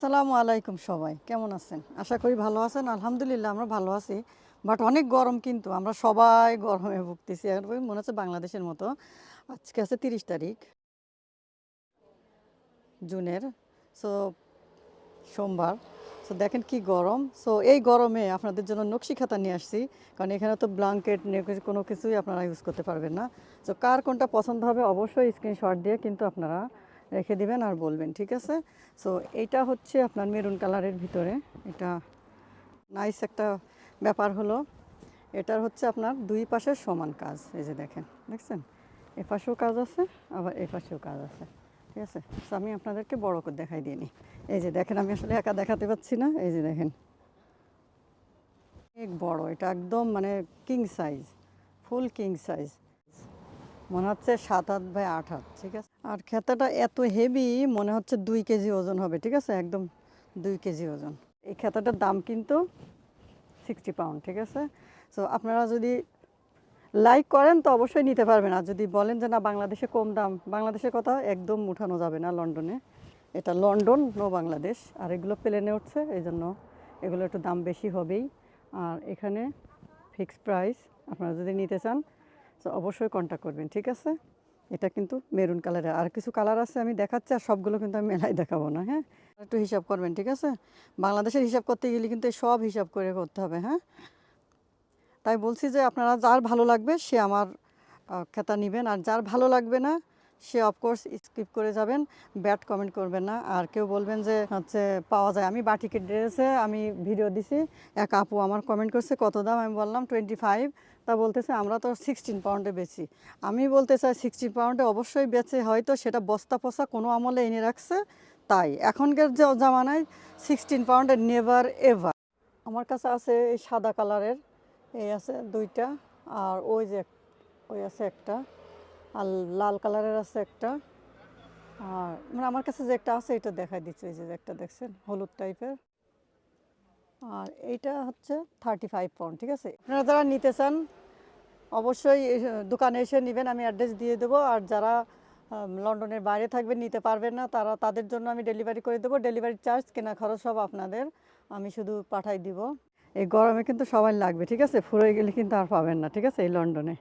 আসসালামু আলাইকুম সবাই, কেমন আছেন? আশা করি ভালো আছেন, আলহামদুলিল্লাহ আমরা ভালো আছি। বাট অনেক গরম কিন্তু, আমরা সবাই গরমে ভুগতেছি মনে হচ্ছে বাংলাদেশের মতো। আজকে আছে তিরিশ তারিখ, জুনের, সো সোমবার। সো দেখেন কি গরম, সো এই গরমে আপনাদের জন্য নকশি খাতা নিয়ে আসছি, কারণ এখানে তো ব্ল্যাঙ্কেট কোনো কিছুই আপনারা ইউজ করতে পারবেন না। সো কার কোনটা পছন্দ হবে অবশ্যই স্ক্রিনশট দিয়ে কিন্তু আপনারা রেখে দিবেন আর বলবেন, ঠিক আছে? সো এইটা হচ্ছে আপনার মেরুন কালারের ভিতরে। এটা নাইস একটা ব্যাপার হলো, এটার হচ্ছে আপনার দুই পাশের সমান কাজ, এই যে দেখেন, দেখছেন? এ পাশেও কাজ আছে, আবার এই পাশেও কাজ আছে, ঠিক আছে? তো আমি আপনাদেরকে বড় করে দেখাই দিই এই যে দেখেন, আমি আসলে একা দেখাতে পাচ্ছি না, এই যে দেখেন। অনেক বড়, এটা একদম মানে king size full king size মনে হচ্ছে সাত হাত বাই আট হাত, ঠিক আছে? আর খেতাটা এত হেভি মনে হচ্ছে দুই কেজি ওজন হবে, ঠিক আছে? একদম দুই কেজি ওজন। এই খেতাটার দাম কিন্তু সিক্সটি পাউন্ড ঠিক আছে? সো আপনারা যদি লাইক করেন তো অবশ্যই নিতে পারবেন। আর যদি বলেন যে, না, বাংলাদেশে কম দাম বাংলাদেশের কথা একদম উঠানো যাবে না লন্ডনে। এটা লন্ডন, নো বাংলাদেশ। আর এগুলো প্লেনে উঠছে এই জন্য এগুলো একটু দাম বেশি হবেই। আর এখানে ফিক্সড প্রাইস আপনারা যদি নিতে চান, তো অবশ্যই কন্ট্যাক্ট করবেন, ঠিক আছে? এটা কিন্তু মেরুন কালারের। আর কিছু কালার আছে আমি দেখাচ্ছি আর সবগুলো কিন্তু আমি মেলায় দেখাবো না হ্যাঁ? একটু হিসাব করবেন, ঠিক আছে? বাংলাদেশের হিসাব করতে গেলে কিন্তু সব হিসাব করে করতে হবে হ্যাঁ? তাই বলছি যে আপনারা যার ভালো লাগবে সে আমার খেতা নেবেন। আর যার ভালো লাগবে না সে অফকোর্স স্কিপ করে যাবেন ব্যাড কমেন্ট করবেন না। আর কেউ বলবেন যে হচ্ছে পাওয়া যায়। আমি বাটিকের ড্রেসে আমি ভিডিও দিছি, এক আপু আমার কমেন্ট করছে, কত দাম? আমি বললাম টোয়েন্টি ফাইভ তা বলতেছে, আমরা তো সিক্সটিন পাউন্ডে বেচি। আমি বলতে চাই সিক্সটিন পাউন্ডে অবশ্যই বেচে, হয়তো সেটা বস্তা পচা কোনো আমলে এনে রাখছে, তাই। এখনকার যে জামানায় সিক্সটিন পাউন্ডে নেভার এভার আমার কাছে আছে এই সাদা কালারের এই আছে দুইটা, আর ওই যে, ওই আছে একটা। আর লাল কালারের আছে একটা। আর মানে আমার কাছে যে একটা আছে, এটা দেখাই দিচ্ছে, এই যে একটা দেখছেন, হলুদ টাইপের। আর এইটা হচ্ছে থার্টি ফাইভ পাউন্ড ঠিক আছে? আপনারা যারা নিতে চান, অবশ্যই দোকানে এসে নেবেন, আমি অ্যাড্রেস দিয়ে দেবো। আর যারা লন্ডনের বাইরে থাকবেন, নিতে পারবেন না, তারা, তাদের জন্য আমি ডেলিভারি করে দেবো। ডেলিভারি চার্জ, কেনা খরচ সব আপনাদের আমি শুধু পাঠাই দিব। এই গরমে কিন্তু সবাই লাগবে, ঠিক আছে? ফুরে গেলে কিন্তু আর পাবেন না, ঠিক আছে? এই লন্ডনে।